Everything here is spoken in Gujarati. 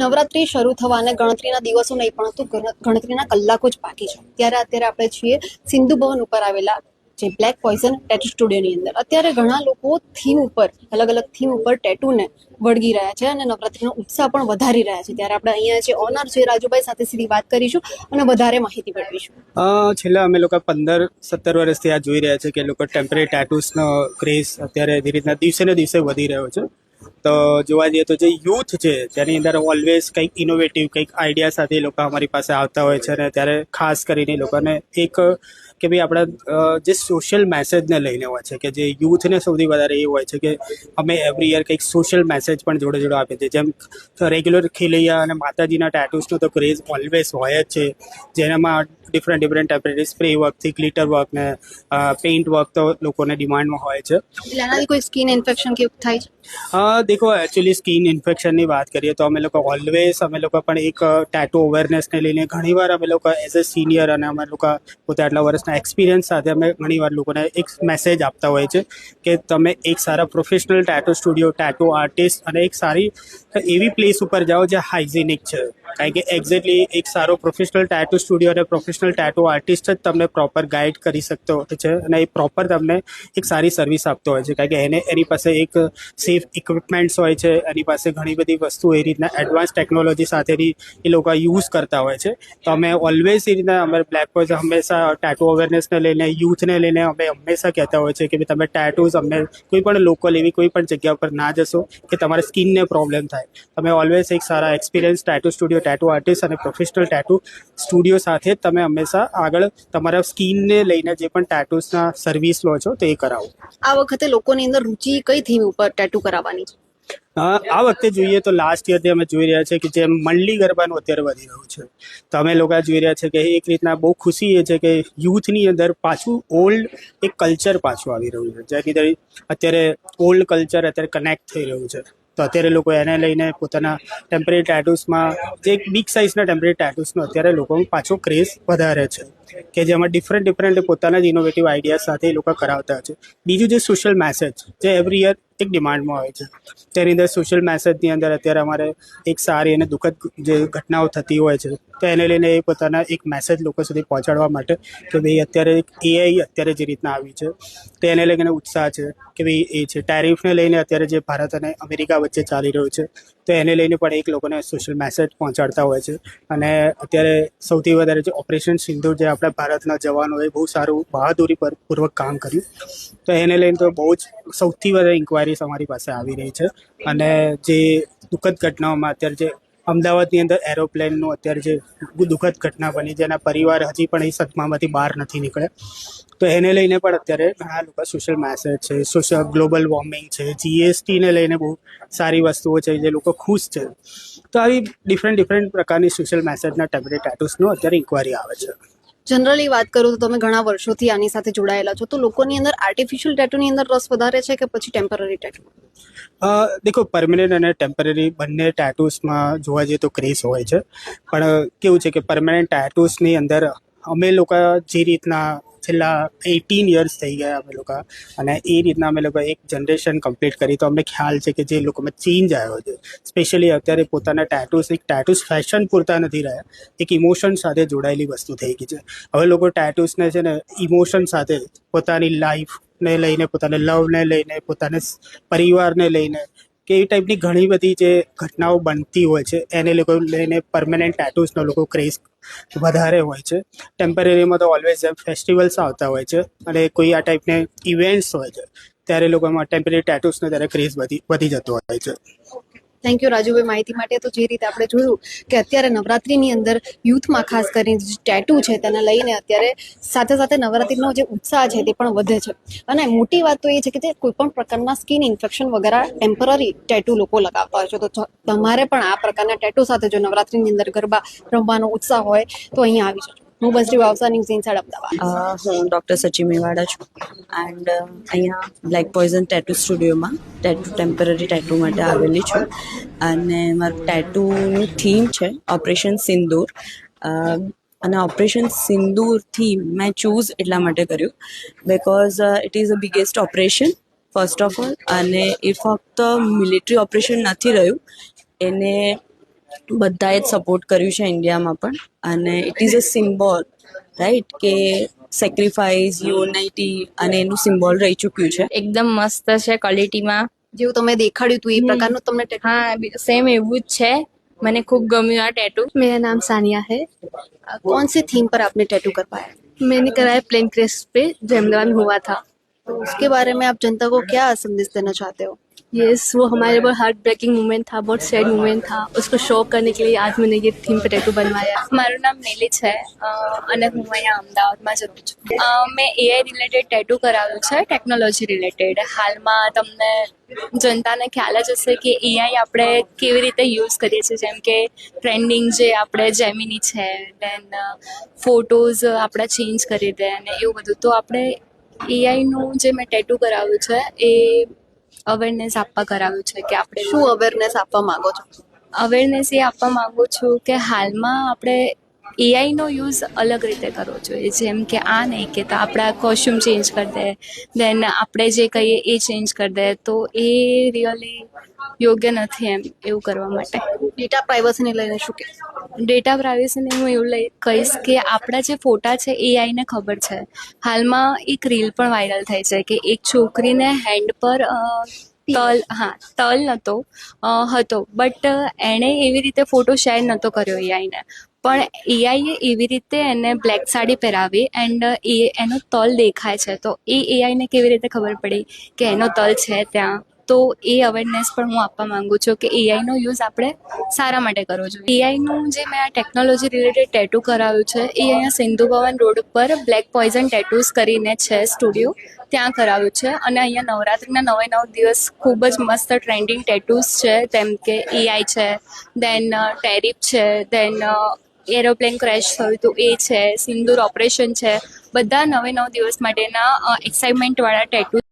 નવરાત્રી શરૂ થવાના ગણતરીના દિવસો નહીં પરંતુ ગણ- ગણતરીના કલાકો જ બાકી છે. ત્યારે અત્યારે આપણે છીએ સિંધુ ભવન ઉપર આવેલા જે બ્લેક પોઈઝન ટેટુ સ્ટુડિયોની અંદર. અત્યારે ઘણા લોકો થીમ ઉપર અલગ અલગ થીમ ઉપર ટેટુને વળગી રહ્યા છે અને નવરાત્રીનો ઉત્સાહ પણ વધારી રહ્યા છે. ત્યારે આપણે અહીંયા જે ઓનર છે રાજુભાઈ સાથે સીધી વાત કરીશું અને વધારે માહિતી મેળવીશું. છેલ્લા અમે લોકો પંદર, સત્તર વર્ષથી આ જોઈ રહ્યા છે કે લોકો ટેમ્પરરી ટેટુસનો ક્રેઝ અત્યારે ધીરે રીતના દિવસે ને દિવસે વધી રહ્યો છે. તો જોવા જઈએ તો જે યુથ છે તેની અંદર ઓલવેઝ કંઈક ઇનોવેટિવ કંઈક આઈડિયા સાથે લોકો અમારી પાસે આવતા હોય છે અને ત્યારે ખાસ કરીને લોકોને એક કે ભાઈ આપણા જે સોશિયલ મેસેજને લઈને હોય છે કે જે યુથને સૌથી વધારે એ હોય છે કે અમે એવરી યર કંઈક સોશિયલ મેસેજ પણ જોડે જોડે આપીએ છીએ. જેમ રેગ્યુલર ખેલૈયા અને માતાજીના ટેટૂસનો તો ક્રેઝ ઓલવેઝ હોય જ છે. જેનામાં ડિફરન્ટ ડિફરન્ટ ટેમ્પરરી સ્પ્રે વર્કથી ગ્લિટર વર્ક ને પેઇન્ટ વર્ક તો લોકોને ડિમાન્ડમાં હોય છે. આનાથી કોઈ સ્કિન ઇન્ફેક્શન કે થાય છે? દેખો એકચ્યુઅલી સ્કિન ઇન્ફેક્શનની વાત કરીએ તો અમે લોકો ઓલવેઝ અમે લોકો પણ એક ટેટુ અવેરનેસને લઈને ઘણીવાર અમે લોકો એઝ અ સિનિયર અને અમે લોકો પોતે આટલા વર્ષના એક્સપિરિયન્સ સાથે અમે ઘણીવાર લોકોને એક મેસેજ આપતા હોય છે કે તમે એક સારા professional tattoo studio tattoo artist અને એક સારી એવી પ્લેસ ઉપર જાઓ જે હાઇજેનિક છે. કારણ કે એક્ઝેક્ટલી એક સારો પ્રોફેશનલ ટેટો સ્ટુડિયો અને પ્રોફેશનલ ટેટો આર્ટિસ્ટ જ તમને પ્રોપર ગાઈડ કરી શકતો છે અને એ પ્રોપર તમને એક સારી સર્વિસ આપતો હોય છે. કારણ કે એને, એની પાસે એક સેફ ઇક્વિપમેન્ટ્સ હોય છે, એની પાસે ઘણી બધી વસ્તુ એ રીતના એડવાન્સ ટેકનોલોજી સાથેની એ લોકો યુઝ કરતા હોય છે. તો અમે ઓલવેઝ એ રીતના અમે બ્લેક બોય હંમેશા ટેટુ અવેરનેસને લઈને યુથને લઈને અમે હંમેશા કહેતા હોય છે કે તમે ટેટૂઝ અમે કોઈ પણ લોકલ એવી કોઈ પણ જગ્યા પર ના જશો કે તમારા સ્કિનને પ્રોબ્લેમ થાય. તમે ઓલવેઝ એક સારા experience tattoo studio tattoo artist અને પ્રોફેશનલ ટેટુ સ્ટુડિયો સાથે તમે હંમેશા આગળ તમારા સ્કિનને લઈને જે પણ ટેટૂઝના સર્વિસ લો છો તે કરાવો. આ વખતે લોકોની અંદર રુચિ કઈ થીમ ઉપર ટેટુ કરાવવાની છે? આ વખતે જોઈએ તો લાસ્ટ યરથી અમે જોઈ રહ્યા છે કે જેમ મંડલી ગરબાનું અત્યારે વધી રહ્યું છે. તો અમે લોકો જોઈ રહ્યા છે કે એક રીતના બહુ ખુશી એ છે કે યુથની અંદર પાછું ઓલ્ડ એક કલ્ચર પાછું આવી રહ્યું છે. જેની અંદર અત્યારે ઓલ્ડ કલ્ચર અત્યારે કનેક્ટ થઈ રહ્યું છે. તો અત્યારે લોકો એને લઈને પોતાના ટેમ્પરરી ટેટૂસમાં જે એક બિગ સાઇઝના ટેમ્પરરી ટેટૂસનો અત્યારે લોકો પાછો ક્રેઝ વધારે છે. કે જેમાં ડિફરન્ટ ડિફરન્ટ પોતાના જ ઇનોવેટિવ આઈડિયા સાથે એ લોકો કરાવતા છે. બીજું જે સોશિયલ મેસેજ જે એવરી યર એક ડિમાન્ડમાં હોય છે. તેની અંદર સોશિયલ મેસેજની અંદર અત્યારે અમારે એક સારી અને દુઃખદ જે ઘટનાઓ થતી હોય છે, તો એને લઈને એ પોતાના એક મેસેજ લોકો સુધી પહોંચાડવા માટે કે ભાઈ અત્યારે એઆઈ અત્યારે જે રીતના આવી છે, તો એને લઈને ઉત્સાહ છે કે ભાઈ એ છે. ટેરિફને લઈને અત્યારે જે ભારત અને અમેરિકા વચ્ચે ચાલી રહ્યું છે, તો એને લઈને પણ એક લોકોને સોશિયલ મેસેજ પહોંચાડતા હોય છે. અને અત્યારે સૌથી વધારે જે ઓપરેશન સિંધુ જે આપણા ભારતના જવાનોએ બહુ સારું બહાદુરી પર પૂર્વક કામ કર્યું. તો એને લઈને તો બહુ જ સૌથી વધારે ઇન્ક્વાયરીઝ અમારી પાસે આવી રહી છે. અને જે દુઃખદ ઘટનાઓમાં અત્યારે જે અમદાવાદની અંદર એરોપ્લેનનું અત્યારે જે દુઃખદ ઘટના બની જેના પરિવાર હજી પણ એ સદમામાંથી બહાર નથી નીકળ્યા. તો એને લઈને પણ અત્યારે ઘણા લોકો સોશિયલ મેસેજ છે સોશિયલ ગ્લોબલ વોર્મિંગ છે જીએસટીને લઈને બહુ સારી વસ્તુઓ છે જે લોકો ખુશ છે. તો આવી ડિફરન્ટ ડિફરન્ટ પ્રકારની સોશિયલ મેસેજના ટેબ્લેટ ટેટૂસનો અત્યારે ઇન્ક્વાયરી આવે છે. જનરલી વાત કરું તો તમે ઘણા વર્ષોથી આની સાથે જોડાયેલા છો, તો લોકોની અંદર આર્ટિફિશિયલ ટેટુની અંદર રસ વધારે છે કે પછી ટેમ્પરરી ટેટુ દેખો પરમેનન્ટ અને ટેમ્પરરી બંને ટેટૂસમાં જોવા જઈએ તો ક્રેઝ હોય છે. પણ કેવું છે કે પરમેનન્ટ ટેટુસની અંદર અમે લોકો જે રીતના છેલ્લા એટીન યર્સ થઈ ગયા અમે લોકો. અને એ રીતના અમે લોકો એક જનરેશન કમ્પ્લીટ કરી. તો અમને ખ્યાલ છે કે જે લોકોમાં ચેન્જ આવ્યો છે. સ્પેશિયલી અત્યારે પોતાના ટેટૂસ એક ટેટૂસ ફેશન પૂરતા નથી રહ્યા. એક ઇમોશન સાથે જોડાયેલી વસ્તુ થઈ ગઈ છે. હવે લોકો ટેટૂસને છે ને ઇમોશન સાથે પોતાની લાઈફને લઈને, પોતાના લવને લઈને, પોતાના પરિવારને લઈને કે એ ટાઈપની ઘણી બધી જે ઘટનાઓ બનતી હોય છે, એને લોકો લઈને પરમેનન્ટ ટેટુસનો લોકો ક્રેઝ વધારે હોય છે. ટેમ્પરરીમાં તો ઓલવેઝ ફેસ્ટિવલ્સ આવતા હોય છે અને કોઈ આ ટાઈપને ઇવેન્ટ્સ હોય છે, ત્યારે લોકોમાં ટેમ્પરરી ટેટૂસનો ત્યારે ક્રેઝ વધી વધી જતો હોય છે. Thank you Rajubhai. માહિતી માટે તો જે રીતે આપણે જોયું કે અત્યારે નવરાત્રિની અંદર યુથમાં ખાસ કરીને જે ટેટુ છે તેને લઈને અત્યારે સાથે સાથે નવરાત્રિનો જે ઉત્સાહ છે તે પણ વધે છે. અને મોટી વાત તો એ છે કે જે કોઈ પણ પ્રકારના સ્કિન ઇન્ફેક્શન વગેરે ટેમ્પરરી ટેટુ લોકો લગાવતા હોય છે. તો તમારે પણ આ પ્રકારના ટેટુ સાથે જો નવરાત્રિની અંદર ગરબા રમવાનો ઉત્સાહ હોય તો અહીંયા આવી જજો. હું બસરી વાવસા ન્યૂઝ ઇનસાઇડ અમદાવાદ. હું ડૉક્ટર સચી મેવાડા છું. એન્ડ અહીંયા બ્લેક પોઈઝન ટેટુ સ્ટુડિયોમાં ટેટુ ટેમ્પરરી ટેટુ માટે આવેલી છું. અને મારું ટેટુનું થીમ છે ઓપરેશન સિંદૂર. અને ઓપરેશન સિંદૂર થીમ મેં ચૂઝ એટલા માટે કર્યું. Because it is a biggest operation first of all અને એ ફક્ત મિલિટરી ઓપરેશન નથી રહ્યું. એને બધાએ જ સપોર્ટ કર્યું છે ઇન્ડિયામાં પણ અને it is a symbol right કે સેક્રિફાઈસ યુનાઇટી અને એનું સિમ્બોલ રહી ચૂક્યું છે એકદમ મસ્ત છે ક્વોલિટીમાં જેવું તમે દેખાડ્યું હતું એ પ્રકારનું તમને tattoo હા સેમ એવું જ છે મને ખૂબ ગમ્યું આ ટેટુ मेरा नाम सानिया है कौन से थीम पर आपने टैटू करवाया मैंने कराया प्लेन क्रेस्ट पे जो अहमदाबाद में हुआ था तो उसके बारे में आप जनता को क्या संदेश देना चाहते हो यस वो हमारे बहुत हार्ट ब्रेकिंग मोमेंट था बहुत सैड मोमेंट था उसको शो करने के लिए आज मैंने ये थीम पे टैटू बनवाया મારું નામ નેલી છે અ, અને હું અહીંયા અમદાવાદમાં જ રહું છું અ, મેં એઆઈ રિલેટેડ ટેટુ કરાવ્યું છે ટેકનોલોજી રિલેટેડ હાલમાં તમને જનતાને ખ્યાલ જ હશે કે એઆઈ આપણે કેવી રીતે યુઝ કરીએ છીએ જેમ કે ટ્રેન્ડિંગ જે આપણે જેમિની છે દેન ફોટોઝ આપણે ચેન્જ કરી દે અને એવું બધું તો આપણે એઆઈનું જે મેં ટેટુ કરાવ્યું છે એ અવેરનેસ આપવા કરાવ્યું છે કે આપણે શું અવેરનેસ આપવા માંગો છો? અવેરનેસ એ આપવા માંગુ છું કે હાલમાં આપણે એઆઈનો યુઝ અલગ રીતે કરવો જોઈએ. જેમ કે આ નહીં કે આપણા કોસ્ચ્યુમ ચેન્જ કરી દે દેન આપણે જે કહીએ એ ચેન્જ કરી દે, તો એ રિયલી યોગ્ય નથી એમ, એવું કરવા માટે. ડેટા પ્રાઇવસીને લઈને શું કે ડેટા પ્રાઇવેસીને હું એવું લઈ કહીશ કે આપણા જે ફોટા છે એઆઈને ખબર છે. હાલમાં એક રીલ પણ વાયરલ થઈ છે કે એક છોકરીને હેન્ડ પર તલ, હા, તલ નહોતો હતો. બટ એણે એવી રીતે ફોટો શેર નહોતો કર્યો એઆઈને પણ એઆઈએ એવી રીતે એને બ્લેક સાડી પહેરાવી એન્ડ એ, એનો તલ દેખાય છે. તો એ એઆઈને કેવી રીતે ખબર પડી કે એનો તલ છે ત્યાં? તો એ અવેરનેસ પણ હું આપવા માંગુ છું કે એઆઈનો યુઝ આપણે સારા માટે કરવો જોઈએ. એઆઈનું જે મેં આ ટેકનોલોજી રિલેટેડ ટેટુ કરાવ્યું છે, એ અહીંયા સિંધુ ભવન રોડ ઉપર બ્લેક પોઈઝન ટેટુઝ કરીને છે સ્ટુડિયો ત્યાં કરાવ્યું છે અને અહીંયા નવરાત્રિના નવે નવ દિવસ ખૂબ જ મસ્ત ટ્રેન્ડિંગ ટેટુઝ છે જેમ કે એઆઈ છે દેન ટેરિફ છે દેન એરોપ્લેન ક્રેશ થયું તો એ છે, સિંદૂર ઓપરેશન છે. બધા નવે નવ દિવસ માટેના એક્સાઇટમેન્ટવાળા ટેટુ